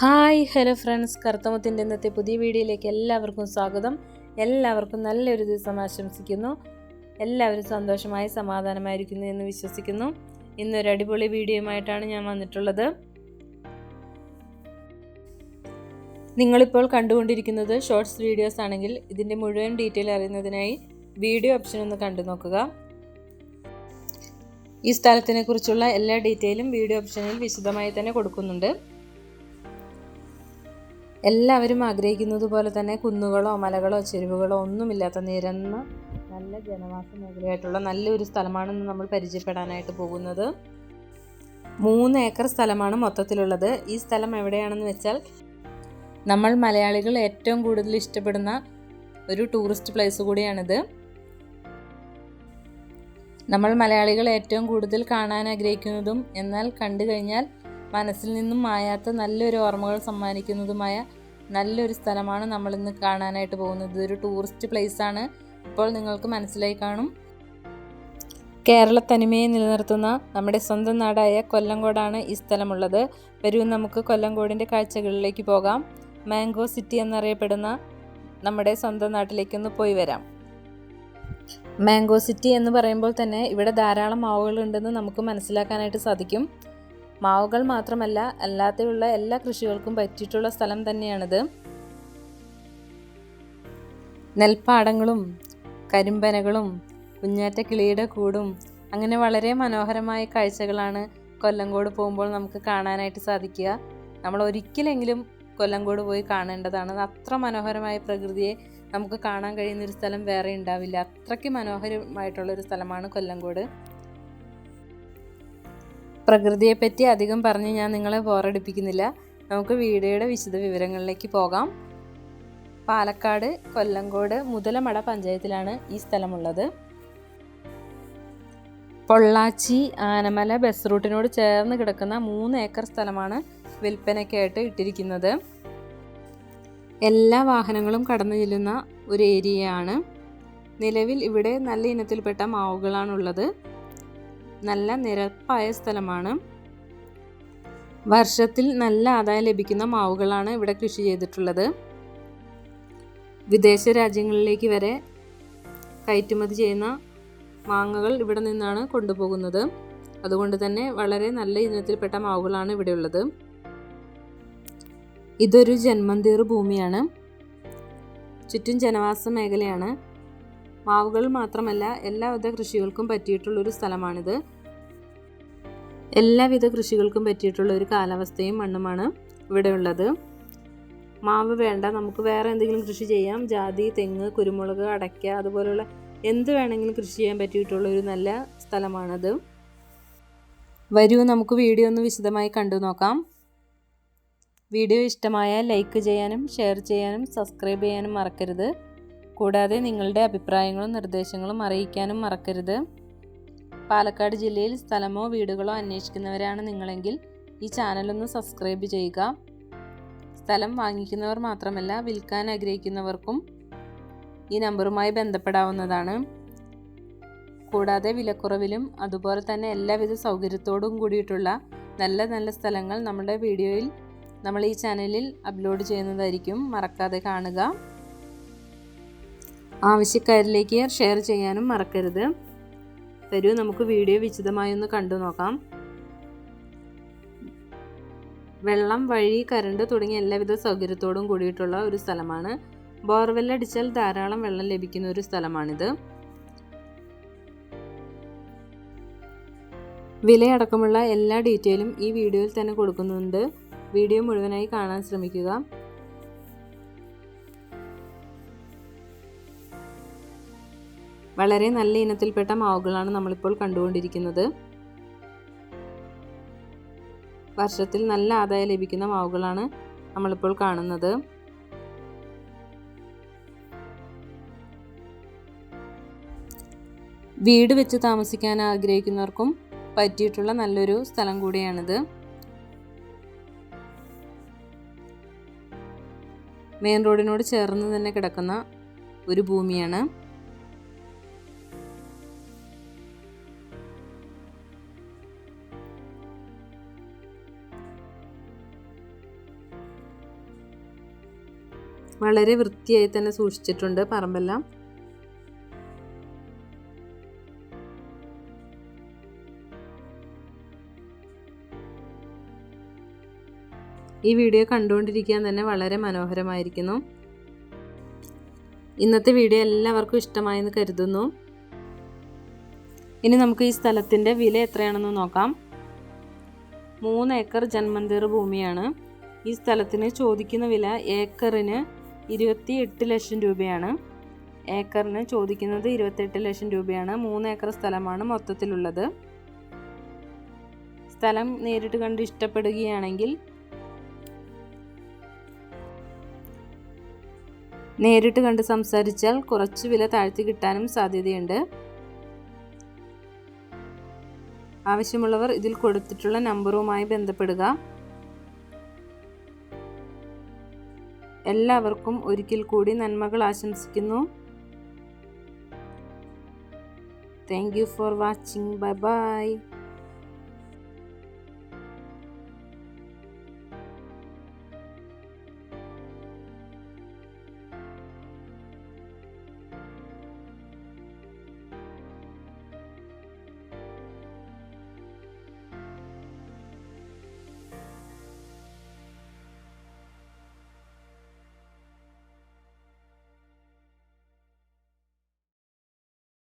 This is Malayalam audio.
Hi hello friends. കറുത്തമത്തിന്റെ ഇന്നത്തെ പുതിയ വീഡിയോയിലേക്ക് എല്ലാവർക്കും സ്വാഗതം. എല്ലാവർക്കും നല്ലൊരു ദിവസം ആശംസിക്കുന്നു. എല്ലാവരും സന്തോഷമായി സമാധാനമായിരിക്കുന്നു എന്ന് വിശ്വസിക്കുന്നു. ഇന്നൊരു അടിപൊളി വീഡിയോയുമായിട്ടാണ് ഞാൻ വന്നിട്ടുള്ളത്. നിങ്ങളിപ്പോൾ കണ്ടുകൊണ്ടിരിക്കുന്നത് ഷോർട്സ് വീഡിയോസ് ആണെങ്കിൽ ഇതിന്റെ മുഴുവൻ ഡീറ്റെയിൽ അറിയുന്നതിനായി വീഡിയോ ഓപ്ഷൻ ഒന്ന് കണ്ടു നോക്കുക. ഈ സ്ഥലത്തിനെ കുറിച്ചുള്ള എല്ലാ ഡീറ്റെയിലും വീഡിയോ ഓപ്ഷനിൽ വിശദമായി തന്നെ കൊടുക്കുന്നുണ്ട്. എല്ലാവരും ആഗ്രഹിക്കുന്നത് പോലെ തന്നെ കുന്നുകളോ മലകളോ ചെരുവുകളോ ഒന്നുമില്ലാത്ത നിരന്ന നല്ല ജനവാസ മേഖലയായിട്ടുള്ള നല്ലൊരു സ്ഥലമാണെന്ന് നമ്മൾ പരിചയപ്പെടാനായിട്ട് പോകുന്നത്. മൂന്ന് ഏക്കർ സ്ഥലമാണ് മൊത്തത്തിലുള്ളത്. ഈ സ്ഥലം എവിടെയാണെന്ന് വെച്ചാൽ നമ്മൾ മലയാളികൾ ഏറ്റവും കൂടുതൽ ഇഷ്ടപ്പെടുന്ന ഒരു ടൂറിസ്റ്റ് പ്ലേസ് കൂടിയാണിത്. നമ്മൾ മലയാളികൾ ഏറ്റവും കൂടുതൽ കാണാൻ ആഗ്രഹിക്കുന്നതും എന്നാൽ കണ്ടു കഴിഞ്ഞാൽ മനസ്സിൽ നിന്നും മായാത്ത നല്ലൊരു ഓർമ്മകൾ സമ്മാനിക്കുന്നതുമായ നല്ലൊരു സ്ഥലമാണ് നമ്മളിന്ന് കാണാനായിട്ട് പോകുന്നത്. ഇതൊരു ടൂറിസ്റ്റ് പ്ലേസ് ആണ്. ഇപ്പോൾ നിങ്ങൾക്ക് മനസ്സിലായി കാണും. കേരള തനിമയെ നിലനിർത്തുന്ന നമ്മുടെ സ്വന്തം നാടായ കൊല്ലങ്കോടാണ് ഈ സ്ഥലമുള്ളത്. വരൂ നമുക്ക് കൊല്ലങ്കോടിന്റെ കാഴ്ചകളിലേക്ക് പോകാം. മാംഗോ സിറ്റി എന്നറിയപ്പെടുന്ന നമ്മുടെ സ്വന്തം നാട്ടിലേക്കൊന്ന് പോയി വരാം. മാംഗോ സിറ്റി എന്ന് പറയുമ്പോൾ തന്നെ ഇവിടെ ധാരാളം മാവുകൾ ഉണ്ടെന്ന് നമുക്ക് മനസ്സിലാക്കാനായിട്ട് സാധിക്കും. മാവുകൾ മാത്രമല്ല അല്ലാതെയുള്ള എല്ലാ കൃഷികൾക്കും പറ്റിയിട്ടുള്ള സ്ഥലം തന്നെയാണിത്. നെൽപ്പാടങ്ങളും കരിമ്പനകളും കുഞ്ഞാറ്റ കിളിയുടെ കൂടും അങ്ങനെ വളരെ മനോഹരമായ കാഴ്ചകളാണ് കൊല്ലങ്കോട് പോകുമ്പോൾ നമുക്ക് കാണാനായിട്ട് സാധിക്കുക. നമ്മൾ ഒരിക്കലെങ്കിലും കൊല്ലങ്കോട് പോയി കാണേണ്ടതാണ്. അത്ര മനോഹരമായ പ്രകൃതിയെ നമുക്ക് കാണാൻ കഴിയുന്ന ഒരു സ്ഥലം വേറെ ഉണ്ടാവില്ല. അത്രയ്ക്ക് മനോഹരമായിട്ടുള്ളൊരു സ്ഥലമാണ് കൊല്ലങ്കോട് പ്രകൃതിയെപ്പറ്റി അധികം പറഞ്ഞ് ഞാൻ നിങ്ങളെ ബോറടിപ്പിക്കുന്നില്ല. നമുക്ക് വീഡിയോയുടെ വിശദ വിവരങ്ങളിലേക്ക് പോകാം. പാലക്കാട് കൊല്ലങ്കോട് മുതലമട പഞ്ചായത്തിലാണ് ഈ സ്ഥലമുള്ളത്. പൊള്ളാച്ചി ആനമല ബസ് റൂട്ടിനോട് ചേർന്ന് കിടക്കുന്ന മൂന്ന് ഏക്കർ സ്ഥലമാണ് വിൽപ്പനയ്ക്കായിട്ട് ഇട്ടിരിക്കുന്നത്. എല്ലാ വാഹനങ്ങളും കടന്നു ചെല്ലുന്ന ഒരു ഏരിയയാണ്. നിലവിൽ ഇവിടെ നല്ല ഇനത്തിൽപ്പെട്ട മാവുകളാണുള്ളത്. നല്ല നിരപ്പായ സ്ഥലമാണ്. വർഷത്തിൽ നല്ല ആദായം ലഭിക്കുന്ന മാവുകളാണ് ഇവിടെ കൃഷി ചെയ്തിട്ടുള്ളത്. വിദേശ രാജ്യങ്ങളിലേക്ക് വരെ കയറ്റുമതി ചെയ്യുന്ന മാങ്ങകൾ ഇവിടെ നിന്നാണ് കൊണ്ടുപോകുന്നത്. അതുകൊണ്ട് തന്നെ വളരെ നല്ല ഇനത്തിൽപ്പെട്ട മാവുകളാണ് ഇവിടെയുള്ളത് ഇതൊരു ജന്മന്തീർ ഭൂമിയാണ്. ചുറ്റും ജനവാസ മേഖലയാണ്. മാവുകൾ മാത്രമല്ല എല്ലാവിധ കൃഷികൾക്കും പറ്റിയിട്ടുള്ളൊരു സ്ഥലമാണിത്. എല്ലാവിധ കൃഷികൾക്കും പറ്റിയിട്ടുള്ള ഒരു കാലാവസ്ഥയും മണ്ണുമാണ് ഇവിടെ ഉള്ളത് മാവ് വേണ്ട നമുക്ക് വേറെ എന്തെങ്കിലും കൃഷി ചെയ്യാം. ജാതി തെങ്ങ് കുരുമുളക് അടയ്ക്ക അതുപോലെയുള്ള എന്ത് വേണമെങ്കിലും കൃഷി ചെയ്യാൻ പറ്റിയിട്ടുള്ള ഒരു നല്ല സ്ഥലമാണത്. വരൂ നമുക്ക് വീഡിയോ ഒന്ന് വിശദമായി കണ്ടു നോക്കാം. വീഡിയോ ഇഷ്ടമായാൽ ലൈക്ക് ചെയ്യാനും ഷെയർ ചെയ്യാനും സബ്സ്ക്രൈബ് ചെയ്യാനും മറക്കരുത്. കൂടാതെ നിങ്ങളുടെ അഭിപ്രായങ്ങളും നിർദ്ദേശങ്ങളും അറിയിക്കാനും മറക്കരുത്. പാലക്കാട് ജില്ലയിൽ സ്ഥലമോ വീടുകളോ അന്വേഷിക്കുന്നവരാണ് നിങ്ങളെങ്കിൽ ഈ ചാനലൊന്ന് സബ്സ്ക്രൈബ് ചെയ്യുക. സ്ഥലം വാങ്ങിക്കുന്നവർ മാത്രമല്ല വിൽക്കാൻ ആഗ്രഹിക്കുന്നവർക്കും ഈ നമ്പറുമായി ബന്ധപ്പെടാവുന്നതാണ്. കൂടാതെ വിലക്കുറവിലും അതുപോലെ തന്നെ എല്ലാവിധ സൗകര്യത്തോടും കൂടിയിട്ടുള്ള നല്ല നല്ല സ്ഥലങ്ങൾ നമ്മുടെ വീഡിയോയിൽ നമ്മൾ ഈ ചാനലിൽ അപ്ലോഡ് ചെയ്യുന്നതായിരിക്കും. മറക്കാതെ കാണുക. ആവശ്യക്കാരിലേക്ക് ഷെയർ ചെയ്യാനും മറക്കരുത്. വരൂ നമുക്ക് വീഡിയോ വിശദമായി ഒന്ന് കണ്ടു നോക്കാം. വെള്ളം വഴി കരണ്ട് തുടങ്ങിയ എല്ലാവിധ സൗകര്യത്തോടും കൂടിയിട്ടുള്ള ഒരു സ്ഥലമാണ്. ബോർവെൽ അടിച്ചാൽ ധാരാളം വെള്ളം ലഭിക്കുന്ന ഒരു സ്ഥലമാണിത്. വിലയടക്കമുള്ള എല്ലാ ഡീറ്റെയിലും ഈ വീഡിയോയിൽ തന്നെ കൊടുക്കുന്നുണ്ട്. വീഡിയോ മുഴുവനായി കാണാൻ ശ്രമിക്കുക. വളരെ നല്ല ഇനത്തിൽപ്പെട്ട മാവുകളാണ് നമ്മളിപ്പോൾ കണ്ടുകൊണ്ടിരിക്കുന്നത്. വർഷത്തിൽ നല്ല ആദായം ലഭിക്കുന്ന മാവുകളാണ് നമ്മളിപ്പോൾ കാണുന്നത്. വീട് വെച്ച് താമസിക്കാൻ ആഗ്രഹിക്കുന്നവർക്കും പറ്റിയിട്ടുള്ള നല്ലൊരു സ്ഥലം കൂടിയാണിത്. മെയിൻ റോഡിനോട് ചേർന്ന് തന്നെ കിടക്കുന്ന ഒരു ഭൂമിയാണ്. വളരെ വൃത്തിയായി തന്നെ സൂക്ഷിച്ചിട്ടുണ്ട് പറമ്പെല്ലാം. ഈ വീഡിയോ കണ്ടുകൊണ്ടിരിക്കാൻ തന്നെ വളരെ മനോഹരമായിരിക്കുന്നു. ഇന്നത്തെ വീഡിയോ എല്ലാവർക്കും ഇഷ്ടമായെന്ന് കരുതുന്നു. ഇനി നമുക്ക് ഈ സ്ഥലത്തിന്റെ വില എത്രയാണെന്ന് നോക്കാം. മൂന്ന് ഏക്കർ ജന്മന്തിർ ഭൂമിയാണ്. ഈ സ്ഥലത്തിന് ചോദിക്കുന്ന വില ഏക്കറിന് ഇരുപത്തി എട്ട് ലക്ഷം രൂപയാണ്. ഏക്കറിന് ചോദിക്കുന്നത് ഇരുപത്തെട്ട് ലക്ഷം രൂപയാണ്. മൂന്ന് ഏക്കർ സ്ഥലമാണ് മൊത്തത്തിലുള്ളത്. സ്ഥലം നേരിട്ട് കണ്ട് ഇഷ്ടപ്പെടുകയാണെങ്കിൽ നേരിട്ട് കണ്ട് സംസാരിച്ചാൽ കുറച്ച് വില താഴ്ത്തി കിട്ടാനും സാധ്യതയുണ്ട്. ആവശ്യമുള്ളവർ ഇതിൽ കൊടുത്തിട്ടുള്ള നമ്പറുമായി ബന്ധപ്പെടുക. എല്ലാവർക്കും ഒരിക്കൽ കൂടി നന്മകൾ ആശംസിക്കുന്നു. Thank you for watching bye bye